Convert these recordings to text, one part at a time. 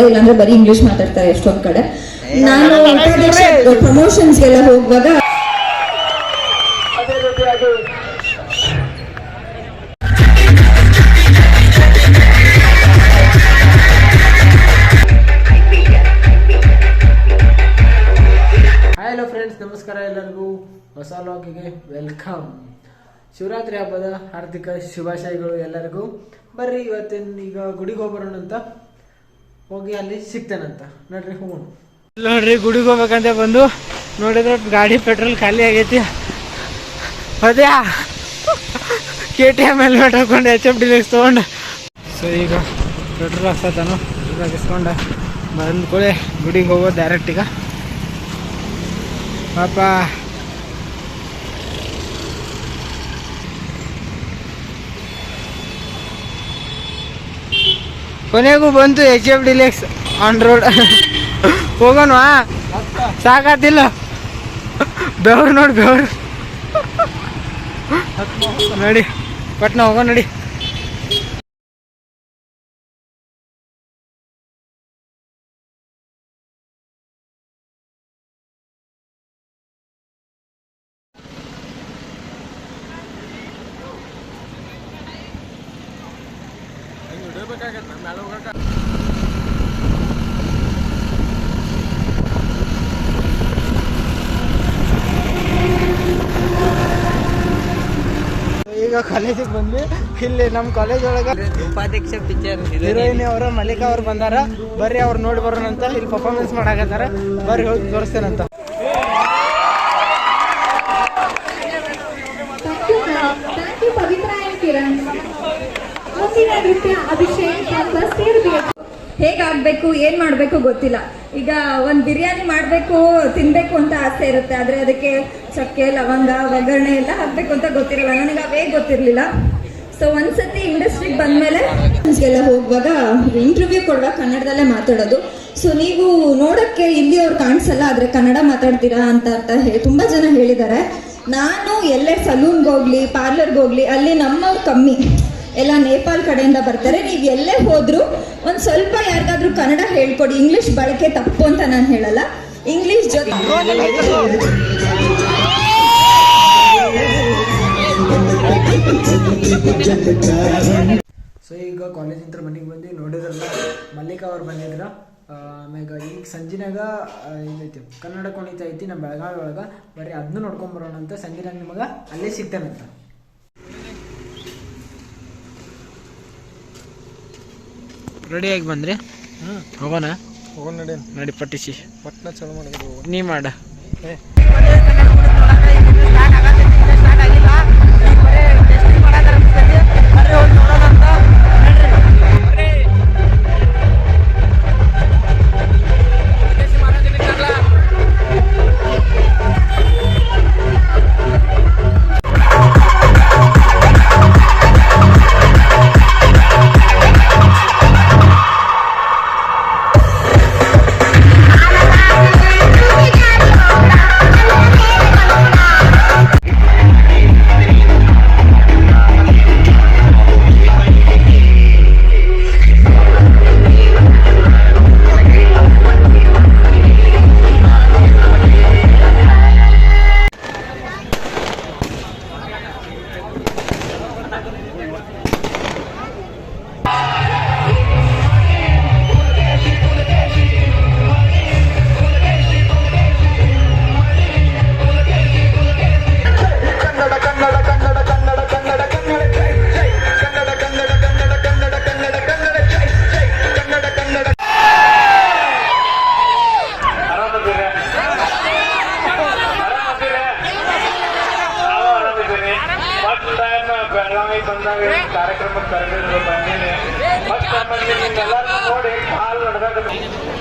ಇಲ್ಲಾಂದ್ರೆ ಬರೀ ಇಂಗ್ಲಿಷ್ ಮಾತಾಡ್ತಾರೆ ಎಷ್ಟೊಂದ್ ಕಡೆ. ನಾನು ಪ್ರಮೋಷನ್ಸ್ ಪ್ರಮೋಷನ್ಸ್ಗೆಲ್ಲ ಹೋಗುವಾಗ ಅದೇ ರೀತಿಯಾಗಿ ಹಾಯ್ ಹಲೋ ಫ್ರೆಂಡ್ಸ್ ನಮಸ್ಕಾರ ಎಲ್ಲರಿಗೂ. ಹೊಸ ಲಾಗಿಗೆ ವೆಲ್ಕಮ್ ಶಿವರಾತ್ರಿ ಹಬ್ಬದ ಹಾರ್ದಿಕ ಶುಭಾಶಯಗಳು ಎಲ್ಲರಿಗೂ. ಬರ್ರಿ ಇವತ್ತಿನ ಈಗ ಗುಡಿಗೆ ಹೋಗ್ಬರೋಣ ಅಂತ. ಹೋಗಿ ಅಲ್ಲಿ ಸಿಗ್ತೇನಂತ ನೋಡ್ರಿ ಹೋಗೋಣ. ನೋಡ್ರಿ, ಗುಡಿಗೆ ಹೋಗ್ಬೇಕಂತ ಬಂದು ನೋಡಿದ್ರೆ ಗಾಡಿ ಪೆಟ್ರೋಲ್ ಖಾಲಿ ಆಗೈತಿ. ಅದೇ ಕೆ ಟಿ ಎಂ ಹೆಲ್ಮೆಟ್ ಹಾಕೊಂಡು ಎಚ್ ಎಫ್ ಡಿಲೆಕ್ಸ್ ತೊಗೊಂಡು. ಸೊ ಈಗ ಪೆಟ್ರೋಲ್ ಹಾಕ್ಸತ್ತಾನು ಪೆಟ್ರೋಲ್ ಹಾಕಿಸ್ಕೊಂಡು ಬಂದ್ಕೊಳ್ಳಿ ಗುಡಿಗೆ ಹೋಗೋದು ಡೈರೆಕ್ಟ್ ಈಗ. ಪಾಪ ಕೊನೆಗೂ ಬಂತು H F deluxe on road ಹೋಗೋಣವಾ? ಸಾಕಾತಿಲ್ಲ. ಬೆವ್ರು ನೋಡಿ ಬೆವ್ರು. ನಡಿ, ಪಟ್ನ ಹೋಗೋಣ ನಡಿ. ಈಗ ಕಾಲೇಜಿಗೆ ಬಂದ್ವಿ. ಇಲ್ಲಿ ನಮ್ಮ ಕಾಲೇಜ್ ಒಳಗೆ ಉಪಾಧ್ಯಕ್ಷ ಪಿಕ್ಚರ್ ಹೀರೋಯಿನ್ ಅವರು ಮಲ್ಲಿಕಾ ಅವ್ರು ಬಂದಾರ. ಬರ್ರಿ ಅವ್ರು ನೋಡಿ ಬರೋಣ ಅಂತ ಇಲ್ಲಿ ಪರ್ಫಾರ್ಮೆನ್ಸ್ ಮಾಡಾಕತ್ತಾರ. ಬರ್ರಿ ಹೋಗಿ ತೋರಿಸ್ತೇನಂತ Thank ಮುಂದಿನ ನೃತ್ಯ ಅಭಿಷೇಕ್ ಏನ್ ಮಾಡ್ಬೇಕು ಗೊತ್ತಿಲ್ಲ. ಈಗ ಒಂದ್ ಬಿರಿಯಾನಿ ಮಾಡ್ಬೇಕು, ತಿನ್ಬೇಕು ಅಂತ ಆಸೆ ಇರುತ್ತೆ. ಆದ್ರೆ ಅದಕ್ಕೆ ಚಕ್ಕೆ, ಲವಂಗ, ಒಗ್ಗರಣೆ ಎಲ್ಲ ಹಾಕ್ಬೇಕು ಅಂತ ಗೊತ್ತಿರಲ್ಲ. ನನಗೆ ಅವೇ ಗೊತ್ತಿರ್ಲಿಲ್ಲ. ಸೊ ಒಂದ್ಸತಿ ಇಂಡಸ್ಟ್ರಿಗೆ ಬಂದ್ಮೇಲೆ ಎಲ್ಲ ಹೋಗುವಾಗ ಇಂಟರ್ವ್ಯೂ ಕೊಡುವಾಗ ಕನ್ನಡದಲ್ಲೇ ಮಾತಾಡೋದು. ಸೊ ನೀವು ನೋಡಕ್ಕೆ ಇಲ್ಲಿ ಅವ್ರು ಕಾಣಿಸಲ್ಲ, ಆದ್ರೆ ಕನ್ನಡ ಮಾತಾಡ್ತೀರಾ ಅಂತ ಅಂತ ಹೇಳಿ ತುಂಬಾ ಜನ ಹೇಳಿದ್ದಾರೆ. ನಾನು ಎಲ್ಲೇ ಸಲೂನ್ಗೆ ಹೋಗ್ಲಿ ಪಾರ್ಲರ್ಗೆ ಹೋಗ್ಲಿ, ಅಲ್ಲಿ ನಮ್ಮವ್ರು ಕಮ್ಮಿ. ಎಲ್ಲ ನೇಪಾಲ್ ಕಡೆಯಿಂದ ಬರ್ತಾರೆ. ನೀವು ಎಲ್ಲೇ ಹೋದ್ರು ಒಂದ್ ಸ್ವಲ್ಪ ಯಾರಿಗಾದ್ರೂ ಕನ್ನಡ ಹೇಳ್ಕೊಡಿ ಇಂಗ್ಲಿಷ್ ಬಳಕೆ ತಪ್ಪು ಅಂತ ನಾನು ಹೇಳಲ್ಲ. ಇಂಗ್ಲಿಷ್ ಜೊತೆ ಸೊ ಈಗ ಕಾಲೇಜಿಂದ ಮನೆಗೆ ಬಂದು ನೋಡಿದ್ರಲ್ಲ, ಮಲ್ಲಿಕಾ ಅವ್ರು ಬಂದಿದ್ರ ಆಮ್ಯಾಗ ಈಗ ಸಂಜಿನಾಗ ಇದೈತಿ ಕನ್ನಡ ಕುಣಿತ ಐತಿ ನಮ್ಮ ಬೆಳಗಾವಿ ಒಳಗೆ ಬರೀ ಅದನ್ನು ನೋಡ್ಕೊಂಬರೋಣ ಅಂತ ಸಂಜಿನಾಗ ನಿಮಗೆ ಅಲ್ಲೇ ಸಿಗ್ತಾನಂತ. ರೆಡಿಯಾಗಿ ಬಂದ್ರಿ? ಹೋಗೋಣ? ಹೋಗೋಣ ನಡಿ. ನಡಿ ಪಟ್ಟಿಸಿ. ಪಟ್ನ ಚಲೋ ಮಾಡಿದ್ರು ನೀ ಮಾಡ. sustainable.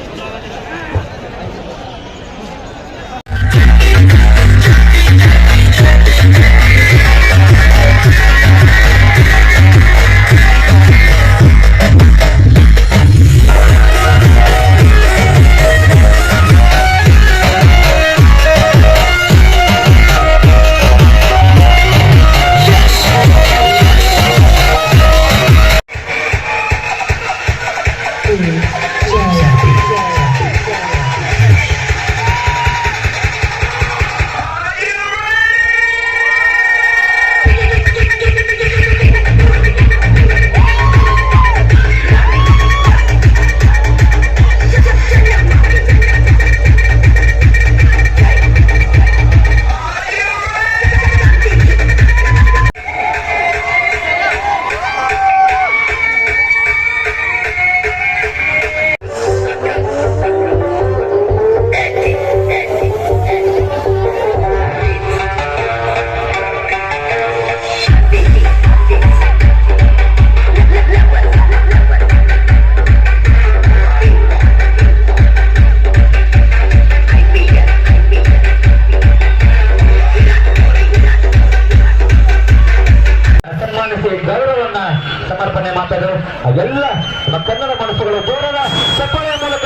ಜೋರದ ಚಪ್ಪಾಳೆಯ ಮೂಲಕ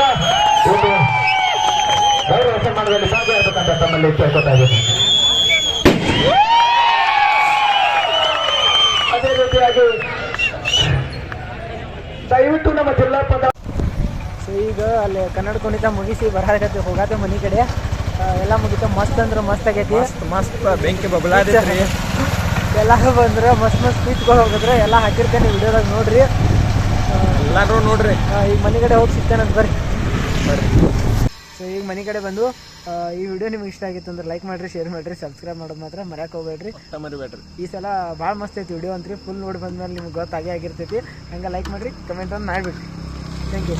ಒಂದು ಗೌರವ ಸನ್ಮಾನದಲ್ಲಿ ಭಾಗಿಯಾಗಬೇಕಂತ ತಮ್ಮಲ್ಲಿ ಕೇಳ್ಕೊತಾಯಿದ್ದೀನಿ ಅದೇ ರೀತಿಯಾಗಿ ದಯವಿಟ್ಟು ನಮ್ಮ ಜಿಲ್ಲಾ ಪದ ಸೊ ಈಗ ಅಲ್ಲಿ ಕನ್ನಡ ಕುಣಿತ ಮುಗಿಸಿ ಬರಕತ್ತಿ ಹೋಗಾತೆ ಮನೆ ಕಡೆ ಎಲ್ಲ ಮುಗಿತ. ಮಸ್ತ್ ಅಂದ್ರೆ ಮಸ್ತ್ ಆಗೈತಿ. ಮಸ್ತ್ ಬೆಂಕಿ ಬಬಲಾದೈತ್ರಿ ಎಲ್ಲ ಬಂದ್ರೆ ಮಸ್ತ್ ಮಸ್ತ್ ಸ್ಪೀಚ್ಗಳು ಹೋಗಿದ್ರೆ ಎಲ್ಲ ಹಾಕಿರ್ತೇನೆ. ವಿಡಿಯೋದಾಗ ನೋಡ್ರಿ. ಎಲ್ಲಾರು ನೋಡ್ರಿ. ಈಗ ಮನೆ ಕಡೆ ಹೋಗಿ ಸಿಗ್ತೇನಂತ ಬರ್ರಿ. ಸೊ ಈಗ ಮನೆ ಕಡೆ ಬಂದು ಈ ವಿಡಿಯೋ ನಿಮ್ಗೆ ಇಷ್ಟ ಆಗಿತ್ತು ಅಂದ್ರೆ ಲೈಕ್ ಮಾಡಿರಿ ಶೇರ್ ಮಾಡಿರಿ ಸಬ್ಸ್ಕ್ರೈಬ್ ಮಾಡೋದು ಮಾತ್ರ ಮರ್ಯಾಕೆ ಹೋಗ್ಬೇಡ್ರಿ. ಮರಿಬೇಡ್ರಿ ಈ ಸಲ ಭಾಳ ಮಸ್ತ್ ಐತಿ ವಿಡಿಯೋ ಅಂತ್ರಿ. ಫುಲ್ ನೋಡಿ ಬಂದ್ಮೇಲೆ ನಿಮ್ಗೆ ಗೊತ್ತಾಗೇ ಆಗಿರ್ತೈತಿ. ಹಂಗೆ ಲೈಕ್ ಮಾಡಿರಿ ಕಮೆಂಟ್ ಒಂದು ಮಾಡಿಬಿಡ್ರಿ. Thank you